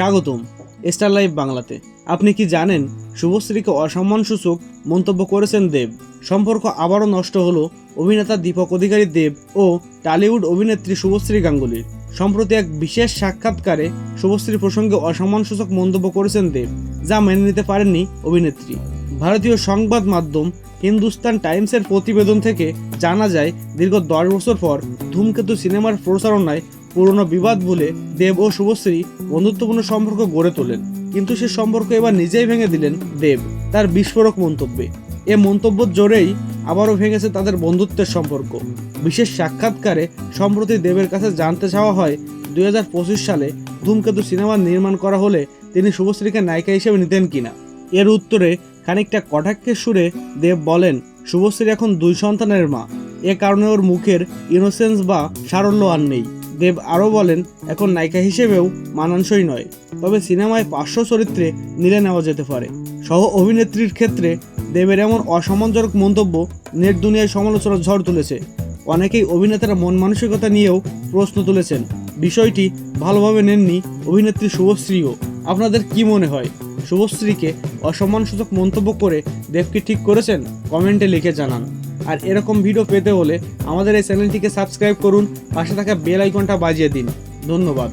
স্বাগতম, star live বাংলাতে। আপনি কি জানেন, শুভশ্রীকে অসম্মানসূচক মন্তব্য করেছেন দেব। সম্পর্ক আবারও নষ্ট হলো অভিনেতা দীপক অধিকারী দেব ও টালিউড অভিনেত্রী শুভশ্রী গাঙ্গুলির। সম্প্রতি এক বিশেষ সাক্ষাৎকারে শুভশ্রী প্রসঙ্গে অসম্মানসূচক মন্তব্য করেছেন দেব, যা মেনে নিতে পারেননি অভিনেত্রী। ভারতীয় সংবাদ মাধ্যম হিন্দুস্তান টাইমসের প্রতিবেদন থেকে জানা যায়, দীর্ঘ দশ বছর পর ধূমকেতু সিনেমার প্রচারণায় পুরনো বিবাদ ভুলে দেব ও শুভশ্রী বন্ধুত্বপূর্ণ সম্পর্ক গড়ে তোলেন। কিন্তু সে সম্পর্ক এবার নিজেই ভেঙে দিলেন দেব, তার বিস্ফোরক মন্তব্যে। এ মন্তব্য জোরেই আবারও ভেঙেছে তাদের বন্ধুত্বের সম্পর্ক। বিশেষ সাক্ষাৎকারে সম্প্রতি দেবের কাছে জানতে চাওয়া হয়, দুই হাজার পঁচিশ সালে ধূমকেতু সিনেমা নির্মাণ করা হলে তিনি শুভশ্রীকে নায়িকা হিসেবে নিতেন কিনা? এর উত্তরে খানিকটা কটাক্ষের সুরে দেব বলেন শুভশ্রী এখন দুই সন্তানের মা। এ কারণে ওর মুখের ইনোসেন্স বা সারল্য আর নেই। দেব আরও বলেন, এখন নায়িকা হিসেবেও মানানসই নয়, তবে সিনেমায় পার্শ্ব চরিত্রে নিলে নেওয়া যেতে পারে। সহ অভিনেত্রীর ক্ষেত্রে দেবের এমন অসম্মানজনক মন্তব্য নেট দুনিয়ায় সমালোচনার ঝড় তুলেছে। অনেকেই অভিনেতার মন মানসিকতা নিয়েও প্রশ্ন তুলেছেন, বিষয়টি ভালোভাবে নেননি অভিনেত্রী শুভশ্রীও। আপনাদের কি মনে হয়? শুভশ্রীকে অসম্মানসূচক মন্তব্য করে দেবকে ঠিক করেছেন? কমেন্টে লিখে জানান। আর এরকম ভিডিও পেতে হলে আমাদের এই চ্যানেলটিকে সাবস্ক্রাইব করুন, পাশে থাকা বেল আইকনটা বাজিয়ে দিন। ধন্যবাদ।